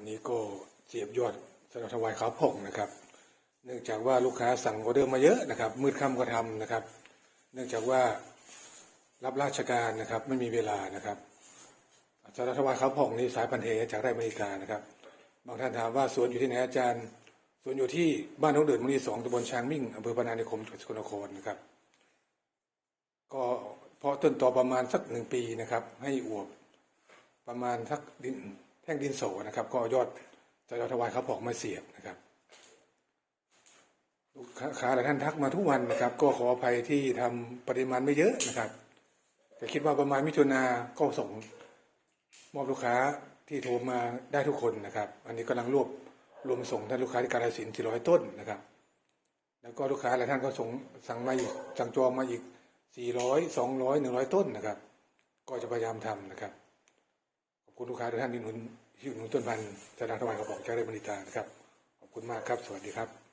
วันนี้ก็เสียบยอดสำหรับถวายข้าวพองนะครับ เนื่องจากว่าลูกค้าสั่งออเดอร์มาเยอะนะครับ มืดค่ำก็ทำนะครับ เนื่องจากว่ารับราชการนะครับไม่มีเวลานะครับสำหรับถวายข้าวพองนี่สายพันธุ์เทจากไร่อเมริกานะครับ บางท่านถามว่าสวนอยู่ที่ไหนอาจารย์สวนอยู่ที่บ้านน้องเดินหมุนีสองตำบลช้างมิ่งอำเภอพนานิคมจังหวัดสกลนครนะครับ ก็เพาะต้นต่อประมาณสักหนึ่งปีนะครับ ให้อวบประมาณทักดิน ท่งดินโสนะครับ ก็ยอดจะยอดถวายเขาบอกมาเสียบนะครับลูกค้าหลายท่านทักมาทุกวันนะครับ ก็ขออภัยที่ทำปริมาณไม่เยอะนะครับแต่คิดว่าประมาณมิถุนาก็ส่งมอบลูกค้าที่โทรมาได้ทุกคนนะครับ อันนี้กำลังรวบรวมส่งท่านลูกค้าที่กาฬสินธุ์400ต้นนะครับ แล้วก็ลูกค้าหลายท่านก็ส่งสั่งมาอีกสั่งจองมาอีก400 200 100ต้นนะครับ ก็จะพยายามทำนะครับ คุณลูกค้าทุกท่านที่หนุนที่หนุนต้นพันธุ์จะดังถวายกระบอกจากเรมนิตานะครับ ขอบคุณมากครับ สวัสดีครับ